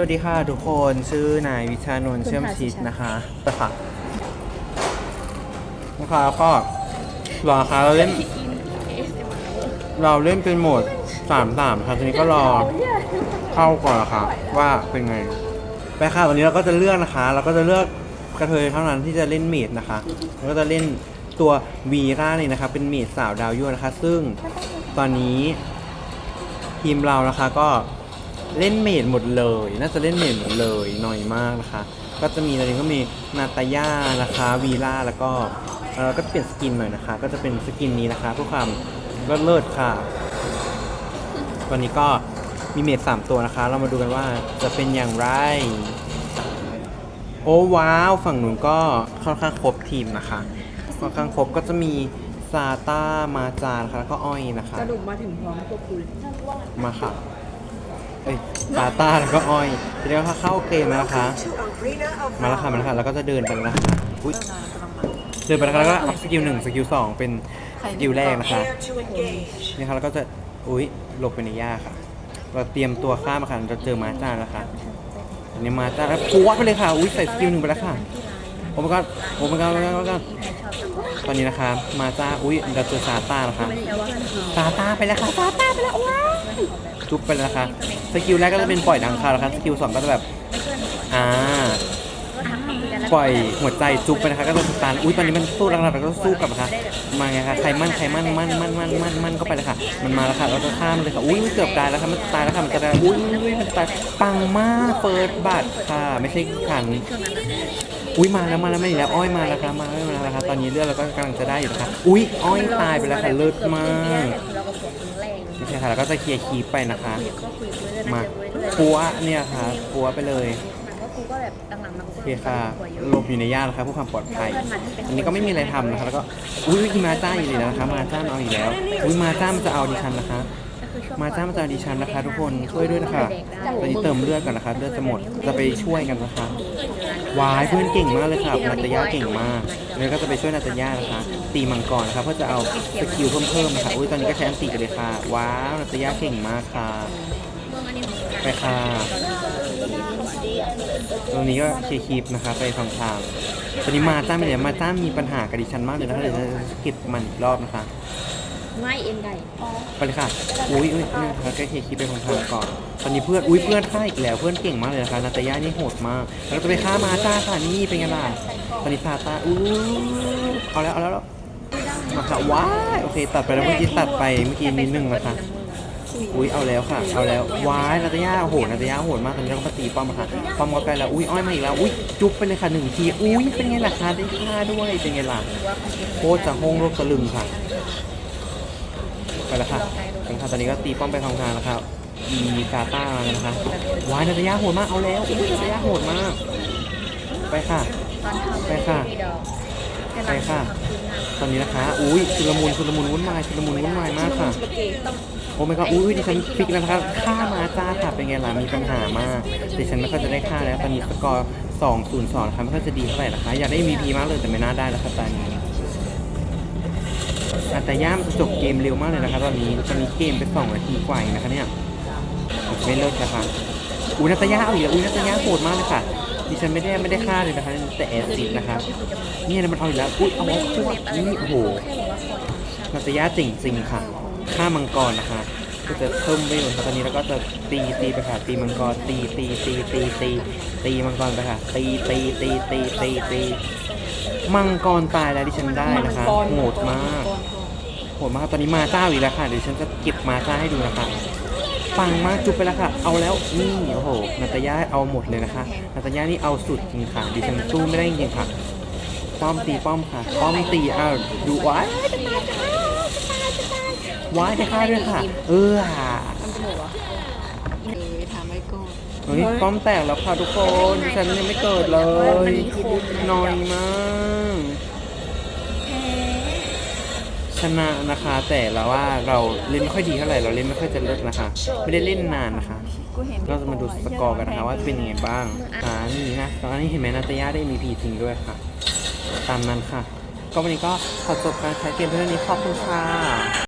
สวัสดีค่ะทุกคนชื่อนายวิชานนท์เชื่อมชิดนะคะนะคะนะคะแล้วก็รอค่ะเราเล่น เราเล่นเป็นโหมดสามสามค่ะทีนี้ก็รอเข้าก่อนนะคะว่าเป็นไง ไปค่ะวันนี้เราก็จะเลือกนะคะ เราก็จะเลือกกระเทยเท่านั้นที่จะเล่นเมดนะคะเราก็จะเล่นตัววีร่าเลยนะคะเป็นเมดสาวดาวยั่วนะคะ ซึ่งตอนนี้ทีมเรานะคะก็ เล่นเมดหมดเลย น่าจะเล่นเมดหมดเลยหน่อยมากนะคะ ก็จะมีอะไรก็มีนาตาย่านะคะวีล่าแล้วก็เออก็เปลี่ยนสกินหน่อยนะคะ ก็จะเป็นสกินนี้นะคะเพื่อความเลิศเลิศค่ะวันนี้ก็มีเมดสามตัวนะคะ เรามาดูกันว่าจะเป็นอย่างไร โอ้ว้าวฝั่งหนุนก็ค่อนข้างครบทีมนะคะค่อนข้างครบก็จะมีซาต้ามาจานะคะแล้วก็อ้อยนะคะ สรุปมาถึงพร้อมตัวคุณมาค่ะ เอ้ยตาต้าแล้วก็อ้อยทีนี้ก็เข้าเกมแล้วนะคะมาแล้วค่ะมาแล้วค่ะแล้วก็จะเดินไปแล้วนะคะอุ๊ยเดินไปแล้วแล้วก็อัพสกิลหนึ่งสกิลสองเป็นสกิลแรกนะคะนี่ค่ะแล้วก็จะอุ๊ยหลบไปในหญ้าค่ะ เราเตรียมตัวข้ามาค่ะเราเจอมาจ้าแล้วค่ะอันนี้มาจ้าแล้วปัวไปเลยค่ะอุ๊ยใส่สกิลหนึ่งไปแล้วค่ะโอ้ my god โอ้ my god โอ้ my god โอ้ my god ตอนนี้นะคะ มาจ้าอุ๊ยเราเจอซาต้าแล้วค่ะซาต้าไปแล้วค่ะซาต้าไปแล้วว้าว จุ๊บไปแล้วนะคะ สกิลแรกก็จะเป็นปล่อยดังคาวนะคะ สกิลสองก็จะแบบอ่าปล่อยหัวใจจุ๊บไปนะคะก็จะสตาร์อุ้ยตอนนี้มันสู้แล้วค่ะเราก็สู้กลับนะคะมาไงคะใครมั่นใครมั่นมั่นมั่นมั่นมั่นมั่นก็ไปเลยค่ะ มันมาแล้วค่ะเราก็ข้ามเลยค่ะอุ้ยเกือบตายแล้วค่ะมันตายแล้วค่ะมันจะได้อุ้ยอุ้ยมันตายปังมากเฟิร์สบัตรค่ะ ไม่ใช่ขันอุ้ยมาแล้วมาแล้วมาอีกแล้วอ้อยมาแล้วครับมาแล้วมาแล้วครับตอนนี้เลือดเราก็กำลังจะได้อยู่นะครับอุ้ยอ้อยตายไปแล้วค่ะเลิศมาก ไม่ใช่ค่ะแล้วก็จะเคลียร์คีปไปนะคะมาปัวเนี่ยค่ะปัวไปเลยกูก็แบบหลังๆมาโอเคค่ะหลบอยู่ในย่านะครับเพื่อความปลอดภัย อันนี้ก็ไม่มีอะไรทำนะคะ แล้วก็ อุ้ยอีมาจ้าอยู่เลยนะคะ มาจ้ามาเอาอีกแล้ว อุ้ยมาจ้ามันจะเอาดิฉันนะคะ มาจ้ามาจาดิฉันนะคะ ทุกคนช่วยด้วยนะคะตอนนี้เติมเลือดก่อนนะคะเลือดจะหมดจะไปช่วยกันนะคะวายเพื่อนเก่งมากเลยค่ะนาตยาเก่งมากแล้วก็จะไปช่วยนาตยานะคะ ตีมังกรนะคะเพื่อจะเอาสกิลเพิ่มเพิ่มๆนะคะอุ้ยตอนนี้ก็ใช้อันตีกันเลยค่ะว้าวนาตยาเก่งมากค่ะไปค่ะตรงนี้ก็เคลียร์คลิปนะคะไปฝั่งทางตอนนี้มาจ้าไม่เลยมาจ้ามีปัญหากับดิฉันมากเลยนะคะเดี๋ยวจะสกิปมันอีกรอบนะคะ ไม่เอ็นไก่ไปเลยค่ะ อุ้ยอุ้ยนี่นะคะก็เคลียร์คลิปไปฝั่งทางก่อน ตอนนี้เพื่อน อุ้ยเพื่อนฆ่าอีกแล้ว เพื่อนเก่งมากเลยนะคะนาตยานี่โหดมาก แล้วเราจะไปฆ่ามาจ้าค่ะนี่เป็นไงล่ะตอนนี้ซาตาอู้เอาแล้วเอาแล้วเอาแล้วมาค่ะว้ายโอเค ตัดไปแล้วเมื่อกี้ตัดไปเมื่อกี้นิดนึงนะคะอุ้ยเอาแล้วค่ะ เอาแล้วว้ายนาตยาโอ้โหนาตยาโหดมากตอนนี้เราก็มาตีป้อมมาค่ะป้อมก็ใกล้แล้วอุ้ยอ้อยมาอีกแล้วอุ้ยจุ๊บไปเลยค่ะหนึ่งทีอุ้ยเป็นไงล่ะคะได้ฆ่าด้วยเป็นไงล่ะโคตรจะห้องโลกตะลึงค่ะ ไปแล้วค่ะไปแล้วค่ะตอนนี้ก็ตีป้อมไปทางทางแล้วครับอีกาต้ามาแล้วนะคะว้ายนาตยาโหดมากเอาแล้วอุ้ยนาตยาโหดมาก ไปค่ะตอนทำไปค่ะมีดอกไปค่ะ ตอนนี้นะคะ อุ้ยชุลมุนชุลมุนวุ่นวายชุลมุนวุ่นวายมากค่ะ โอ้ไม่ก็อุ้ยดิฉันฟิกแล้วนะครับฆ่ามาจ้าค่ะเป็นไงล่ะมีปัญหามากดิฉันไม่ค่อยจะได้ฆ่าแล้วตอนนี้สกอร์สองศูนย์สองนะคะไม่ค่อยจะดีเท่าไหร่นะคะ อยากได้ MVP มากเลยแต่ไม่น่าได้แล้วครับตอนนี้ อะแต่ย่ามจบเกมเร็วมากเลยนะคะตอนนี้ตอนนี้เกมไปสองนาทีกว่าเองนะคะเนี่ยไม่เลิกนะคะอุ้ยนาตย่าเอาอีกแล้วอุนาตย่าโหดมากเลยค่ะดิฉันไม่ได้ไม่ได้ฆ่าเลยนะคะแต่แอซิดนะคะเนี่ยมันเอาอีกแล้วอุ้ยเอาไว้ขวดนี่โอ้โหนาตยาจริงจริงค่ะฆ่ามังกรนะคะก็จะเพิ่มเวลค่ะตอนนี้แล้วก็จะตีตีไปค่ะตีมังกรตีตีตีตีตีตีมังกรไปค่ะ ตีตีตีตีตีตีมังกรตายแล้วดิฉันได้นะคะโหดมาก โหดมากตอนนี้มาเจ้าอีกแล้วค่ะ เดี๋ยวฉันจะเก็บมาเจ้าให้ดูนะคะปังมากจุบไปแล้วค่ะ เอาแล้วนี่โอ้โหนาตยาเอาหมดเลยนะคะนาตยานี่เอาสุดจริงค่ะดิฉันสู้ไม่ได้จริงๆค่ะ ป้อมตีป้อมค่ะ ป้อมตีอ้าวดูไว้ว้ายจะฆ่าด้วยค่ะ เออเออถามไว้ก่อนเฮ้ยป้อมแตกแล้วค่ะทุกคนดิฉันยังไม่เกิดเลยน้อยมาก ชนะนะคะ แต่เราว่าเราเล่นไม่ค่อยดีเท่าไหร่เราเล่นไม่ค่อยจะเลิศนะคะ ไม่ได้เล่นนานนะคะเห็นเราจะมาดูสกอร์กันนะคะว่าเป็นยังไงบ้างอ่านี่นะตอนนี้เห็นไหมนาตยาได้มีพีจริงด้วยค่ะ ตามนั้นค่ะ ก็วันนี้ก็ขอจบการใช้เกมเท่านี้ขอบคุณค่ะ